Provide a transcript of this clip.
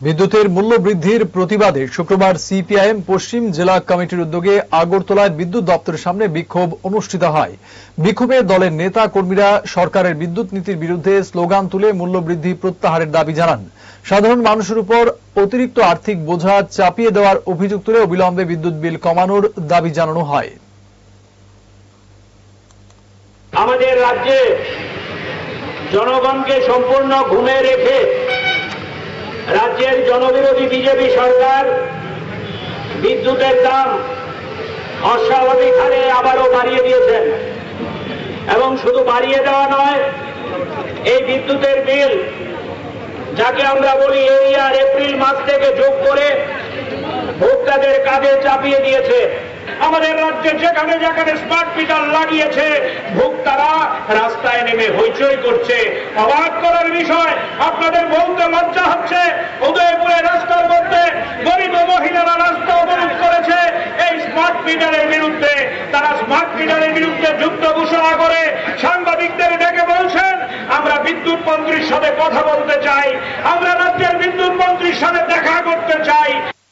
বিদ্যুতের মূল্য বৃদ্ধির প্রতিবাদে শুক্রবার সিপিআইএম পশ্চিম জেলা কমিটির উদ্যোগে আগরতলায় বিদ্যুৎ দপ্তরের সামনে বিক্ষোভ অনুষ্ঠিত হয়। বিক্ষোভে দলের নেতা কর্মীরা সরকারের বিদ্যুৎ নীতির বিরুদ্ধে স্লোগান তুলে মূল্য বৃদ্ধি প্রত্যাহারের দাবি জানান। সাধারণ মানুষের উপর অতিরিক্ত আর্থিক বোঝা চাপিয়ে দেওয়ার অভিযোগ তুলে অবিলম্বে বিদ্যুৎ বিল কমানোর দাবি জানানো হয়। আমাদের রাজ্যে জনগণকে সম্পূর্ণ ঘুমে রেখে জনবিরোধী বিজেপি সরকার, বিদ্যুতের দাম অস্বাভাবিক হারে আবারও বাড়িয়ে দিয়েছেন। এবং শুধু বাড়িয়ে দেওয়া নয়, এই বিদ্যুতের বিল, যাকে আমরা বলি এই আর এপ্রিল মাস থেকে যোগ করে ভোক্তাদের কাজে চাপিয়ে দিয়েছে। আমাদের রাজ্যে যেখানে যেখানে স্মার্ট মিটার লাগিয়েছে, ভোক্তারা রাস্তায় নেমে হইচই করছে। অবাক করার বিষয়, আপনাদের বলতে লজ্জা হচ্ছে উদয়পুরের রাস্তার মধ্যে গরিব মহিলারা রাস্তা অবরোধ করেছে এই স্মার্ট মিটারের বিরুদ্ধে তারা স্মার্ট মিটারের বিরুদ্ধে যুদ্ধ ঘোষণা করে। সাংবাদিকদের ডেকে বলছেন, আমরা বিদ্যুৎ মন্ত্রীর সাথে কথা বলতে চাই। আমরা